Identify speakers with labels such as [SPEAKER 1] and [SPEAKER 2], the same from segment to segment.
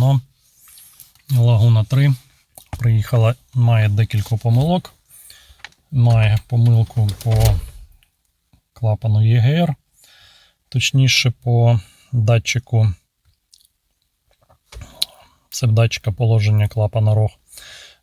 [SPEAKER 1] Renault. Лагуна 3. Приїхала, має декілька помилок. Має помилку по клапану ЄГР, точніше по датчику. Це датчика положення клапана рог.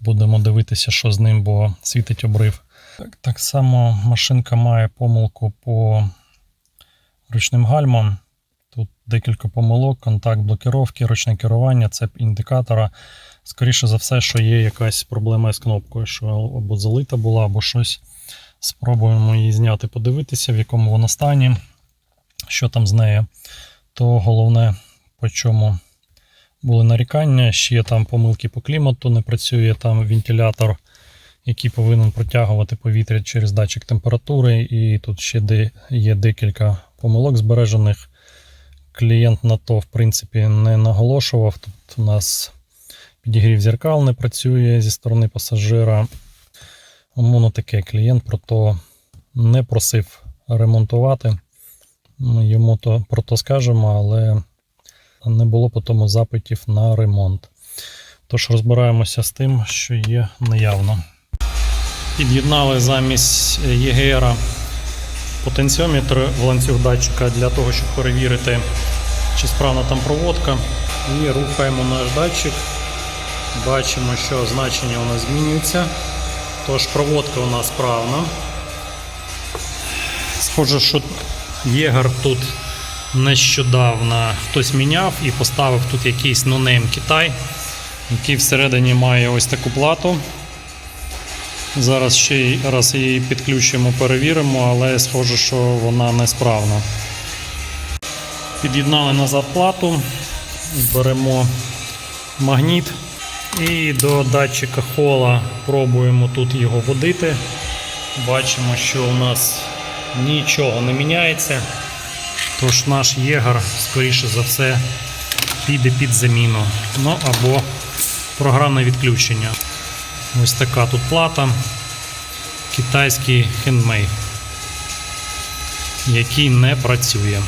[SPEAKER 1] Будемо дивитися, що з ним, бо світить обрив. Так, так само машинка має помилку по ручним гальмам. Тут декілька помилок, контакт блокировки, ручне керування, цеп індикатора. Скоріше за все, що є якась проблема з кнопкою, що або залита була, або щось. Спробуємо її зняти, подивитися, в якому вона стані, що там з нею. То головне, по чому були нарікання. Ще там помилки по клімату, не працює там вентилятор, який повинен протягувати повітря через датчик температури. І тут ще є декілька помилок збережених. Клієнт на то, в принципі, не наголошував. Тут у нас підігрів зеркал не працює зі сторони пасажира. Воно таке клієнт про то не просив ремонтувати. Ми йому то про то скажемо, але не було по тому запитів на ремонт. Тож розбираємося з тим, що є наявно. Під'єднали замість ЄГР потенціометр в ланцюг датчика для того, щоб перевірити, чи справна там проводка. І рухаємо наш датчик. Бачимо, що значення у нас змінюється. Тож проводка у нас справна. Схоже, що Єгар тут нещодавно хтось міняв і поставив тут якийсь нонейм Китай, який всередині має ось таку плату. Зараз ще раз її підключимо, перевіримо, але схоже, що вона несправна. Під'єднали назад плату, беремо магніт і до датчика хола пробуємо тут його водити. Бачимо, що у нас нічого не міняється. Тож наш єгар, скоріше за все, піде під заміну. Ну або програмне відключення. Ось така тут плата. Китайський хендмейд, який не працює.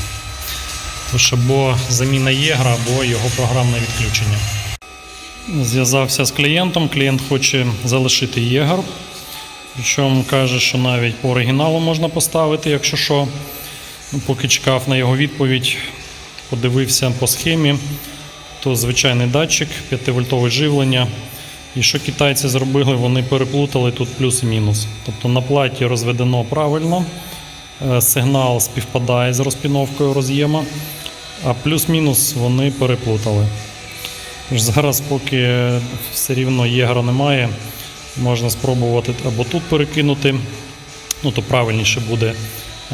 [SPEAKER 1] Тож або заміна єгра, або його програмне відключення. Зв'язався з клієнтом. Клієнт хоче залишити єгар. Причому каже, що навіть по оригіналу можна поставити, якщо що. Ну, Поки чекав на його відповідь, подивився по схемі, то звичайний датчик, 5-вольтове живлення. І що китайці зробили, вони переплутали тут плюс і мінус. Тобто на платі розведено правильно, е, сигнал співпадає з розпіновкою роз'єма, а плюс-мінус вони переплутали. Зараз, поки все рівно єгра немає, можна спробувати або тут перекинути, ну то правильніше буде,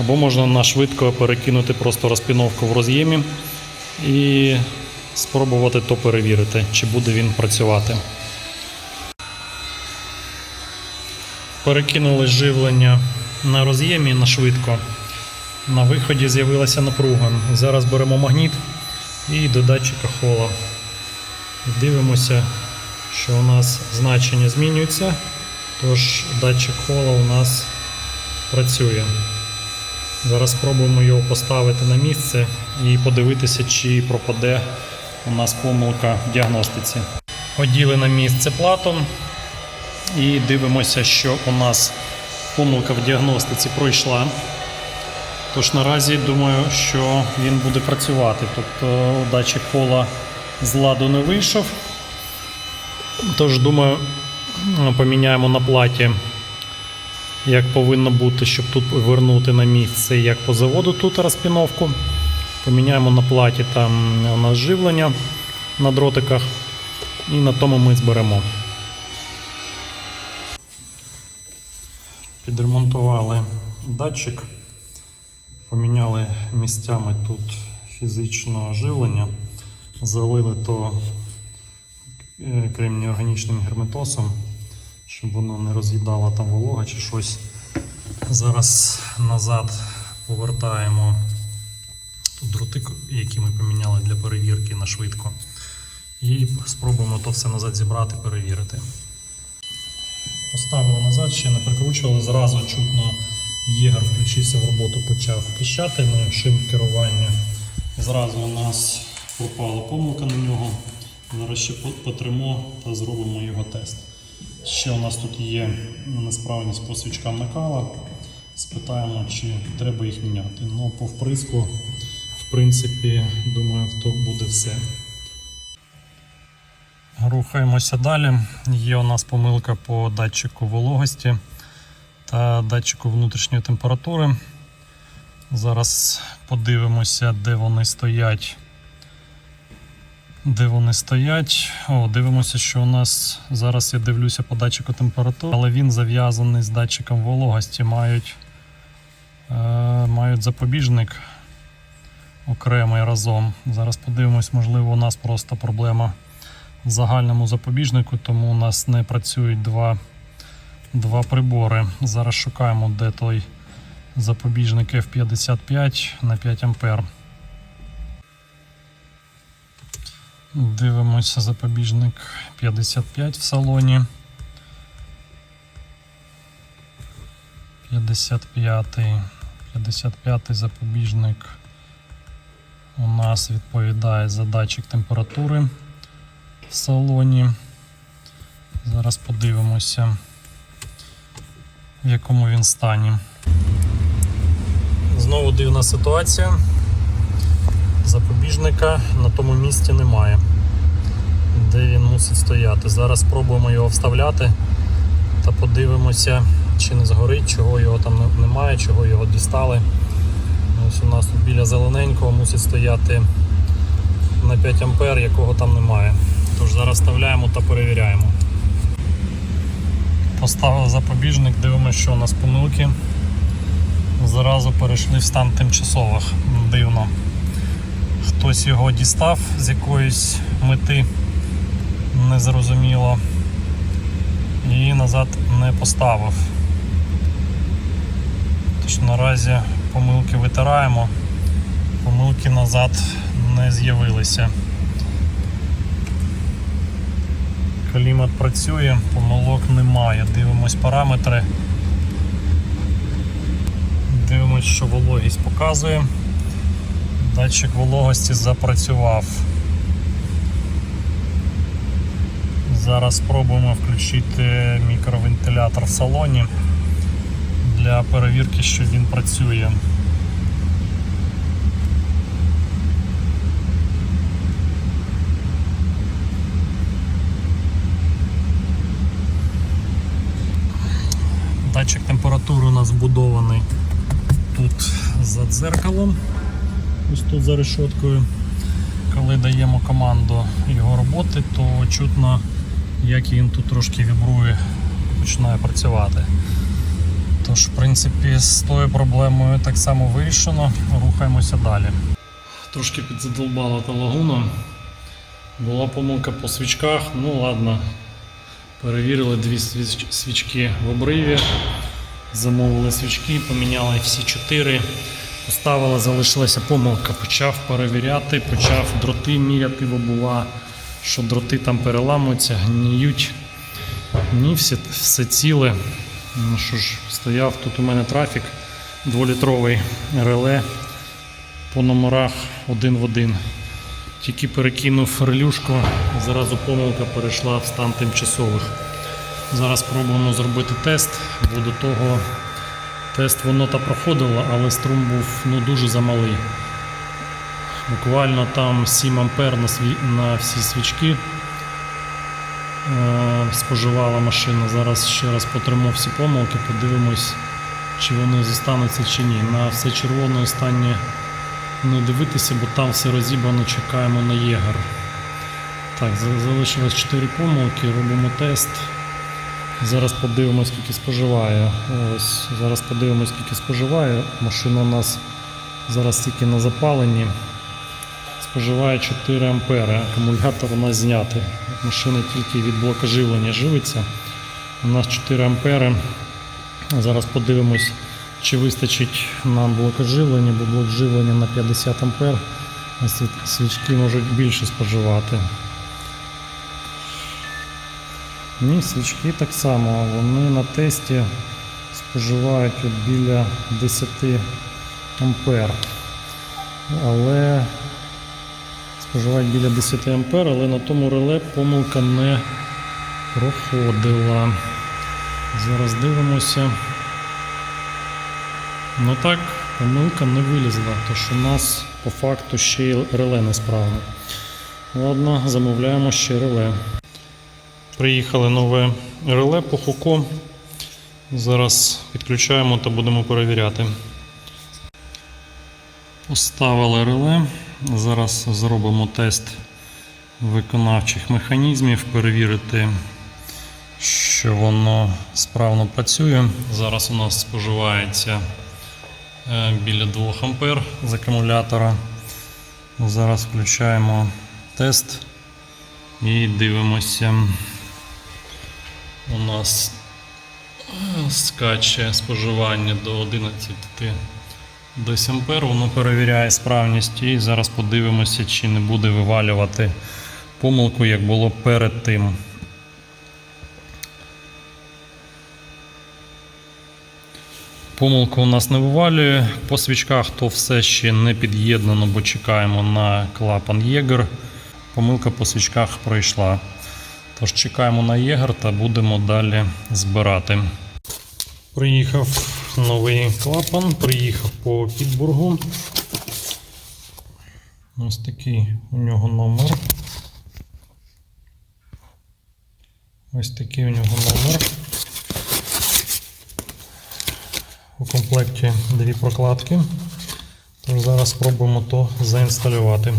[SPEAKER 1] або можна на швидко перекинути просто розпіновку в роз'ємі і спробувати то перевірити, чи буде він працювати. Перекинули живлення на роз'ємі на швидко. На виході з'явилася напруга. Зараз беремо магніт і до датчика хола. Дивимося, що у нас значення змінюється, тож датчик хола у нас працює. Зараз спробуємо його поставити на місце і подивитися, чи пропаде у нас помилка в діагностиці. Оділи на місце плату і дивимося, що у нас помилка в діагностиці пройшла. Тож наразі думаю, що він буде працювати. Тобто датчик кола з ладу не вийшов. Тож, думаю, поміняємо на платі, як повинно бути, щоб тут вернути на місце, як по заводу тут розпіновку. Поміняємо на платі там у на дротиках, і на тому ми зберемо. Підремонтували датчик, поміняли місцями тут фізичного живлення, залили то е, кремніорганічним герметосом, щоб воно не роз'їдало там волога чи щось. Зараз назад повертаємо тут дроти, які ми поміняли для перевірки на швидко. І спробуємо то все назад зібрати, перевірити. Поставили назад, ще не прикручували, зразу чутно єгер включився в роботу, почав піщати на шим керування. Зразу у нас пропала помилка на нього. Зараз ще потримо та зробимо його тест. Ще у нас тут є несправність по свічкам накала. Спитаємо, чи треба їх міняти. Ну, по вприску, в принципі, думаю, то буде все. Рухаємося далі. Є у нас помилка по датчику вологості та датчику внутрішньої температури. Зараз подивимося, де вони стоять. Де вони стоять? О, дивимося, що у нас зараз я дивлюся по датчику температури, але він зав'язаний з датчиком вологості. Мають, е, мають запобіжник окремий разом. Зараз подивимось, можливо, у нас просто проблема загальному запобіжнику, тому у нас не працюють два, два прибори. Зараз шукаємо, де той запобіжник F55 на 5 ампер. Дивимося запобіжник 55 в салоні. 55 55 запобіжник у нас відповідає за датчик температури в салоні. Зараз подивимося, в якому він стані. Знову дивна ситуація. Запобіжника на тому місці немає, де він мусить стояти. Зараз спробуємо його вставляти та подивимося, чи не згорить, чого його там немає, чого його дістали. Ось у нас тут біля зелененького мусить стояти на 5 ампер, якого там немає. Тож зараз вставляємо та перевіряємо. Поставив запобіжник, дивимося, що у нас помилки. Зразу перейшли в стан тимчасових. Дивно. Хтось його дістав з якоїсь мети, незрозуміло. І назад не поставив. Тож наразі помилки витираємо, помилки назад не з'явилися. Клімат працює, помилок немає. Дивимось параметри. Дивимось, що вологість показує. Датчик вологості запрацював. Зараз спробуємо включити мікровентилятор в салоні для перевірки, що він працює. Датчик температури у нас вбудований тут за дзеркалом, ось тут за решоткою. Коли даємо команду його роботи, то чутно, як він тут трошки вібрує, починає працювати. Тож, в принципі, з тою проблемою так само вирішено. Рухаємося далі. Трошки підзадолбала та лагуна. Була помилка по свічках. Ну ладно. Перевірили дві свічки в обриві. Замовили свічки, поміняли всі чотири. Поставила, залишилася помилка. Почав перевіряти, почав дроти міряти, бо була, що дроти там переламуються, гніють. Ні, все, все ціле. Ну що ж, стояв тут у мене трафік, дволітровий реле по номерах один в один. Тільки перекинув релюшку, зразу помилка перейшла в стан тимчасових. Зараз спробуємо зробити тест, бо до того тест воно та проходило, але струм був ну, дуже замалий. Буквально там 7 ампер на, сві... на всі свічки е, споживала машина. Зараз ще раз потримо всі помилки, подивимось, чи вони зостануться чи ні. На все червоне останнє не дивитися, бо там все розібрано, чекаємо на єгер. Так, залишилось 4 помилки, робимо тест. Зараз подивимось, скільки споживає. Ось, зараз подивимось, скільки споживає. Машина у нас зараз тільки на запаленні. Споживає 4 ампери. Акумулятор у нас знятий. Машина тільки від блока живлення живиться. У нас 4 ампери. Зараз подивимось, чи вистачить нам блока живлення, бо блок живлення на 50 ампер. А свічки можуть більше споживати. Ні, свічки так само, вони на тесті споживають біля 10 ампер. Але споживають біля 10 А, але на тому реле помилка не проходила. Зараз дивимося. Ну так, помилка не вилізла, тож у нас по факту ще й реле несправне. Ладно, замовляємо ще реле. Приїхали нове реле по хуку. Зараз підключаємо та будемо перевіряти. Поставили реле. Зараз зробимо тест виконавчих механізмів, перевірити, що воно справно працює. Зараз у нас споживається біля 2 А з акумулятора. Зараз включаємо тест і дивимося. У нас е, скаче споживання до 11 десь ампер, воно перевіряє справність і зараз подивимося, чи не буде вивалювати помилку, як було перед тим. Помилку у нас не вивалює. По свічках то все ще не під'єднано, бо чекаємо на клапан Єгер. Помилка по свічках пройшла. Тож чекаємо на Єгер та будемо далі збирати. Приїхав новий клапан, приїхав по Підбургу. Ось такий у нього номер. Ось такий у нього номер. У комплекті дві прокладки. Тож зараз спробуємо то заінсталювати.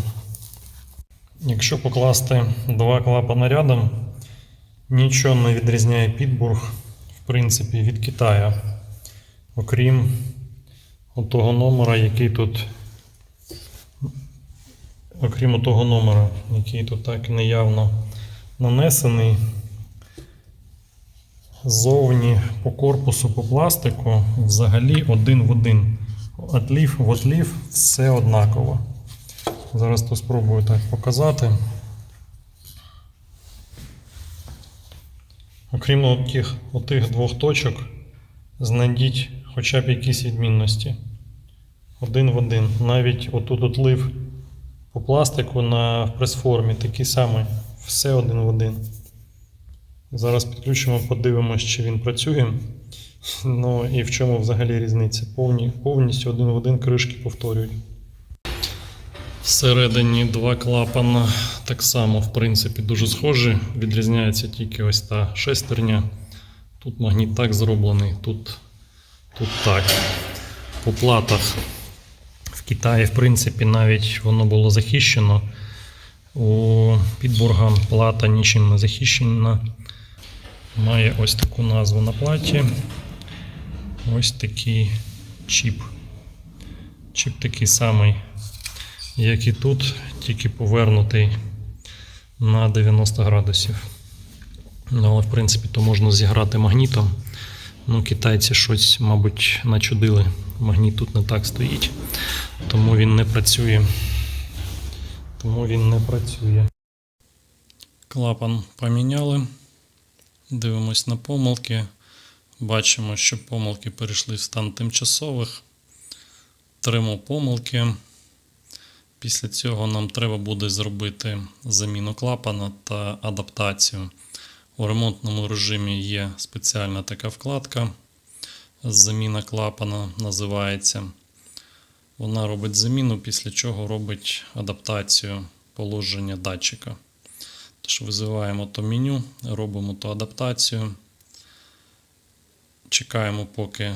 [SPEAKER 1] Якщо покласти два клапана рядом, нічого не відрізняє Підбург, в принципі, від Китаю. Окрім того номера, який тут. Окрім того номера, який тут так неявно нанесений. Ззовні по корпусу, по пластику взагалі один в один. Отлів в отлів все однаково. Зараз то спробую так показати. Окрім отих, отих двох точок, знайдіть хоча б якісь відмінності. Один в один. Навіть отут отлив по пластику на прес-формі такий самий. Все один в один. Зараз підключимо, подивимось, чи він працює. Ну і в чому взагалі різниця. Повні, повністю один в один кришки повторюють. Всередині два клапана так само, в принципі, дуже схожі. Відрізняється тільки ось та шестерня. Тут магніт так зроблений, тут, тут так. По платах в Китаї, в принципі, навіть воно було захищено. У Підбурга плата нічим не захищена. Має ось таку назву на платі. Ось такий чіп. Чіп такий самий, як і тут, тільки повернутий на 90 градусів. Ну, але, в принципі, то можна зіграти магнітом. Ну, китайці щось, мабуть, начудили. Магніт тут не так стоїть. Тому він не працює. Тому він не працює. Клапан поміняли. Дивимось на помилки. Бачимо, що помилки перейшли в стан тимчасових. Тримо помилки. Після цього нам треба буде зробити заміну клапана та адаптацію. У ремонтному режимі є спеціальна така вкладка. Заміна клапана називається. Вона робить заміну, після чого робить адаптацію положення датчика. Тож визиваємо то меню, робимо ту адаптацію. Чекаємо, поки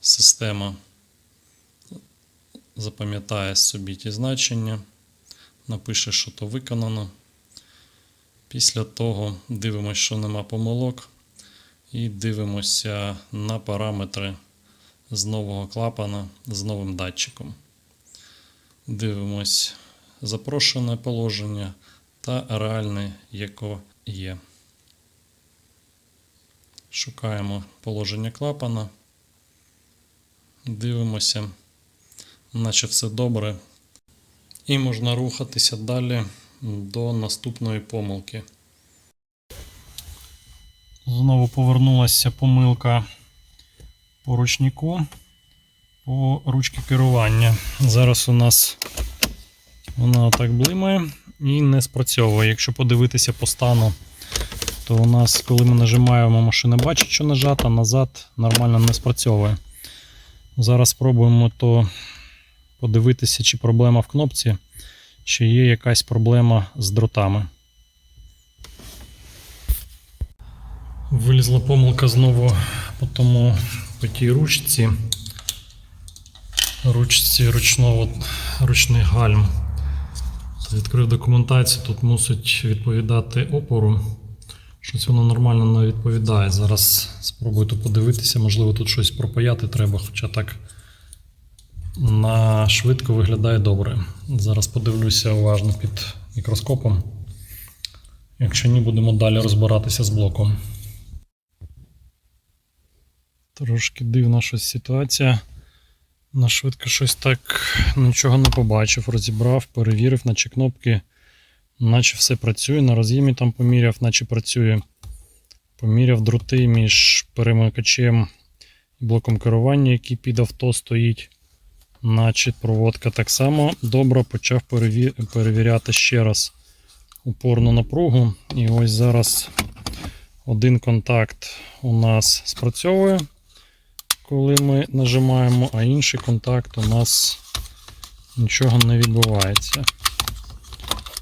[SPEAKER 1] система запам'ятає собі ті значення, напише, що то виконано. Після того дивимося, що нема помилок, і дивимося на параметри з нового клапана з новим датчиком. Дивимось запрошене положення та реальне, яке є. Шукаємо положення клапана. Дивимося, наче все добре. І можна рухатися далі до наступної помилки. Знову повернулася помилка по ручнику, по ручці керування. Зараз у нас вона отак блимає, і не спрацьовує. Якщо подивитися по стану, то у нас, коли ми нажимаємо, машина бачить, що нажата, назад нормально не спрацьовує. Зараз спробуємо то подивитися, чи проблема в кнопці, чи є якась проблема з дротами. Вилізла помилка знову по тому по тій ручці. Ручці ручного, ручний гальм. Відкрив документацію, тут мусить відповідати опору. Щось воно нормально не відповідає. Зараз спробую тут подивитися, можливо, тут щось пропаяти треба, хоча так на швидко виглядає добре. Зараз подивлюся уважно під мікроскопом. Якщо ні, будемо далі розбиратися з блоком. Трошки дивна щось ситуація. На швидко щось так нічого не побачив, розібрав, перевірив, наче кнопки, наче все працює. На роз'ємі там поміряв, наче працює. Поміряв дроти між перемикачем і блоком керування, який під авто стоїть. Наче проводка так само добре почав переві- перевіряти ще раз упорну напругу. І ось зараз один контакт у нас спрацьовує коли ми нажимаємо, а інший контакт у нас нічого не відбувається.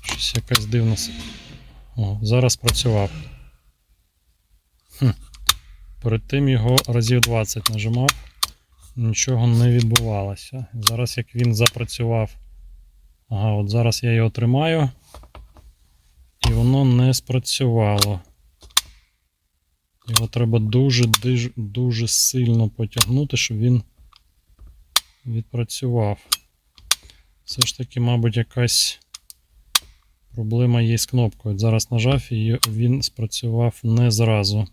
[SPEAKER 1] Щось якась дивна. О, зараз працював. Хм. Перед тим його разів 20 нажимав, нічого не відбувалося. Зараз як він запрацював. Ага, от зараз я його тримаю, і воно не спрацювало. Його треба дуже, дуже, дуже сильно потягнути, щоб він відпрацював. Все ж таки, мабуть, якась проблема є з кнопкою. От Зараз нажав і він спрацював не зразу.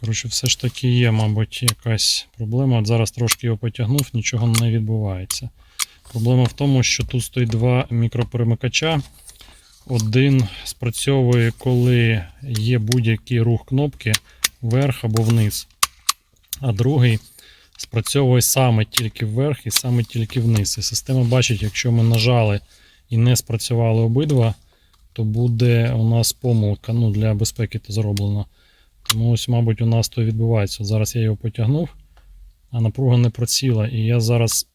[SPEAKER 1] Коротше, все ж таки є, мабуть, якась проблема. От зараз трошки його потягнув, нічого не відбувається. Проблема в тому, що тут стоїть два мікроперемикача. Один спрацьовує, коли є будь-який рух кнопки вверх або вниз. А другий спрацьовує саме тільки вверх і саме тільки вниз. І система бачить, якщо ми нажали і не спрацювали обидва, то буде у нас помилка. Ну, для безпеки це зроблено. Тому ось, мабуть, у нас то відбувається. Зараз я його потягнув, а напруга не проціла. І я зараз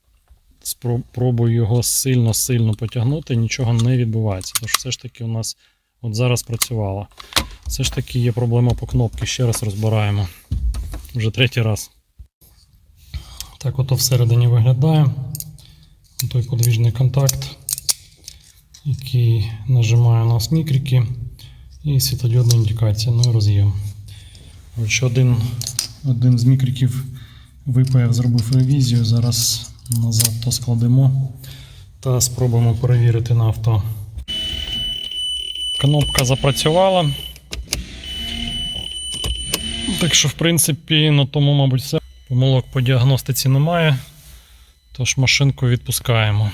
[SPEAKER 1] спробую його сильно-сильно потягнути, нічого не відбувається. Тож все ж таки у нас от зараз працювало. Все ж таки є проблема по кнопці. Ще раз розбираємо. Вже третій раз. Так ото всередині виглядає. Той подвіжний контакт, який нажимає у нас мікрики. І світодіодна індикація, ну і роз'єм. Один, один з мікриків випаяв, зробив ревізію. Зараз назад то складемо та спробуємо перевірити на авто. Кнопка запрацювала. Так що, в принципі, на тому, мабуть, все. Помилок по діагностиці немає. Тож машинку відпускаємо.